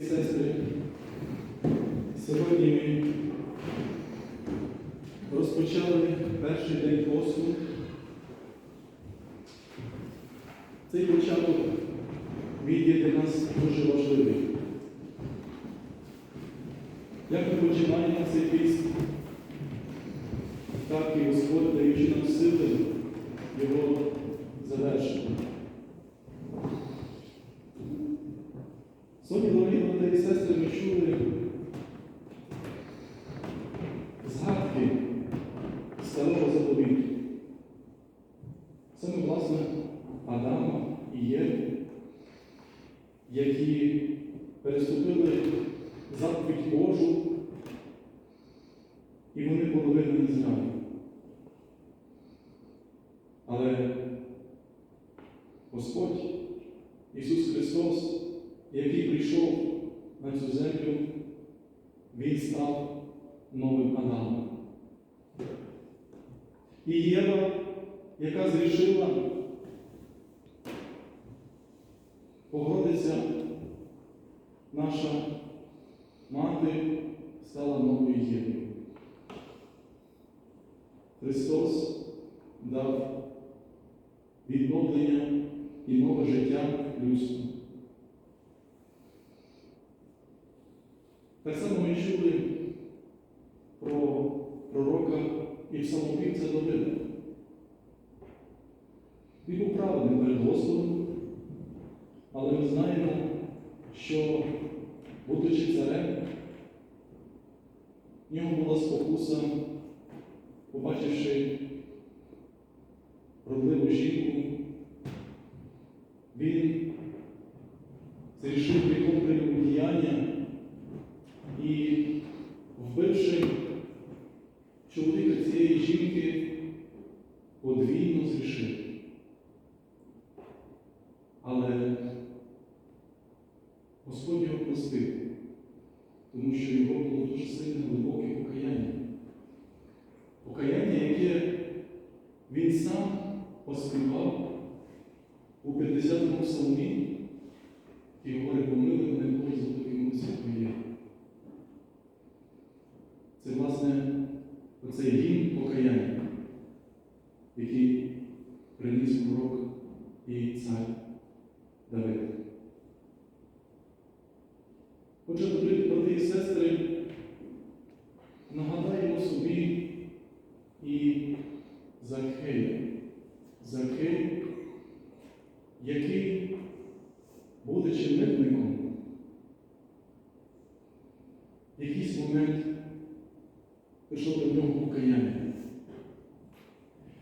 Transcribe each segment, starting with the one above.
Сестри, сьогодні ми розпочали перший день посту. Цей початок він є для нас дуже важливий. Як ми починаємо цей піст, так і Господь, даючи нам сили, його завершити. Сьогодні, дорогі брати і сестри, ми чули згадки старого заповіту. Саме, власне, Адама і Єви, які переступили заповідь Божу, і вони половину не знали. Але Господь Ісус Христос який прийшов на цю землю, він став новим Адамом. І Єва, яка зрішила, Богородиця, наша мати, стала новою Євою. Христос дав відновлення і нове життя людству. Так само ми чули про пророка і псалмопівця Давида. Він був праведним перед Господом, але ми знаємо, що, будучи царем, в нього була спокуса, побачивши родливу жінку, він зрішив прелюбодіяння і вбивши чоловіка цієї жінки, подвійно зрішив. Але Господь його простив, тому що його було дуже сильне глибоке покаяння. Покаяння, яке він сам поспівав у 50-му псалмі, і говорить, помили мене Боже за таким святої. Це, власне, оцей гімн покаяння, який приніс пророк і цар Давид. Отже, брати і сестри, нагадаємо собі і Закхея. Закхей, який, будучи митником, якийсь момент прийшло до нього покаяння.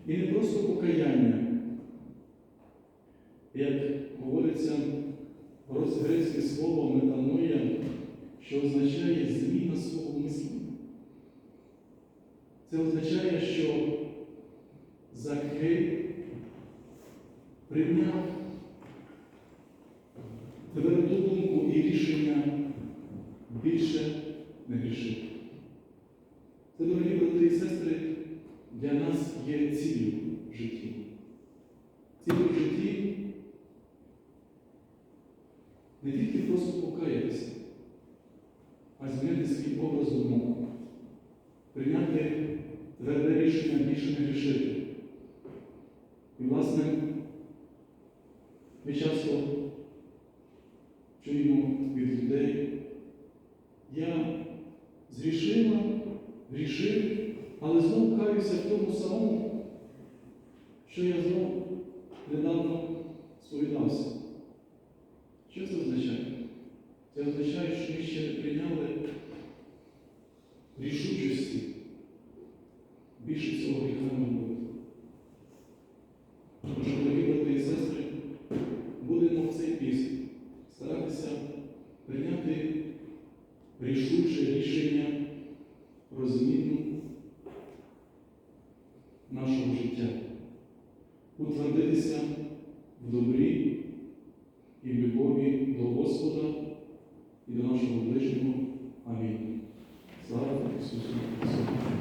І не просто покаяння, як говориться грецьке слово метаноя, що означає зміна свого мислення. Це означає, що Закхей прийняв тверду думку і рішення більше не грішити. Брати і сестри, для нас є ціллю в житті. Ціллю в житті не тільки просто покаятися, а змінити свій образ думок, прийняти тверде рішення більше не грішити. І, власне, ми часто чуємо від людей, я зрішила, грішив, але знову каюся в тому самому, що я знову недавно сповідався. Що це означає? Це означає, що ми ще не прийняли рішучості більше цього гріха не робити. Тому дорогі брати і сестри, будемо в цей піст старатися прийняти рішуче рішення про нашого життя, утвердитися в добрі і в любові до Господа і до нашого ближнього. Амінь. Слава Ісусу Христу!